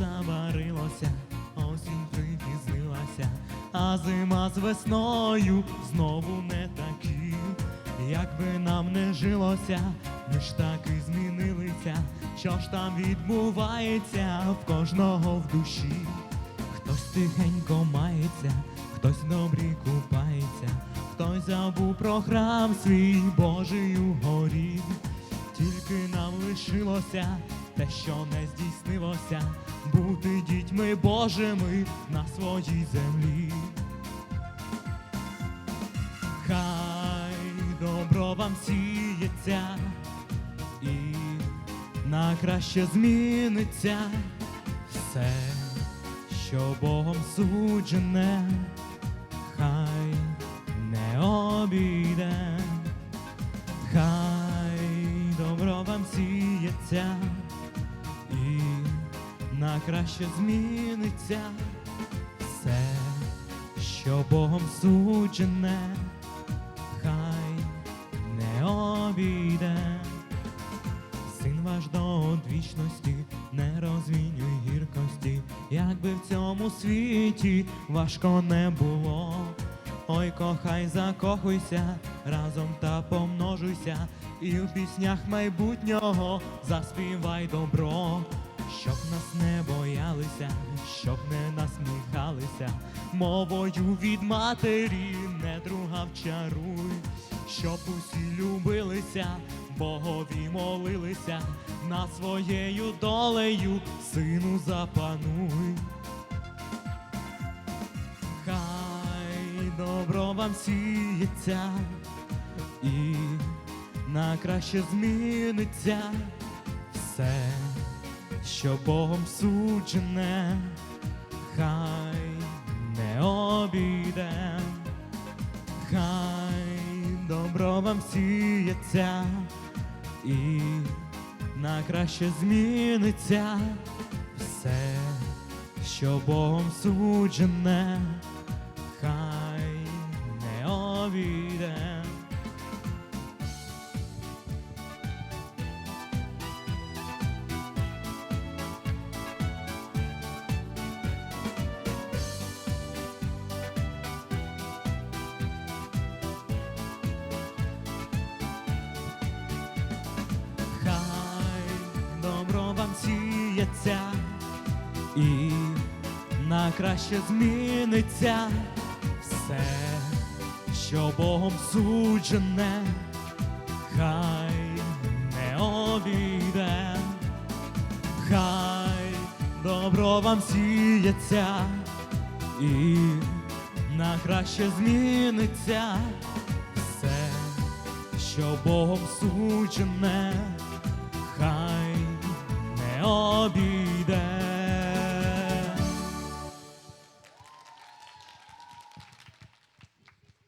заварилося, осінь припізнилася, а зима з весною знову не такі, як би нам не жилося, ми ж і змінилися, що ж там відбувається в кожного в душі, хтось тихенько мається, хтось добрі купається, хтось забув про храм свій Божий у горі, тільки нам лишилося те, що не здійснилося, бути дітьми Божими на своїй землі. Хай добро вам сіється і на краще зміниться все, що Богом суджене, хай не обійде, добро сіється і на краще зміниться все, що Богом суджене, хай не обійде. Син ваш до одвічності не розвінюй гіркості, якби в цьому світі важко не було. Ой, кохай, закохуйся, разом та помножуйся, і в піснях майбутнього заспівай добро, щоб нас не боялися, щоб не насміхалися, мовою від матері не друга вчаруй, щоб усі любилися, Богові молилися, над своєю долею сину запануй. Хай добро вам сіється і на краще зміниться все, що Богом суджене, хай не обійде, хай добро вам сіється і на краще зміниться все, що Богом суджене, сіється і на краще зміниться все, що Богом суджене, хай не обійде, хай добро вам сіється і на краще зміниться все, що Богом суджене, хай не обійде.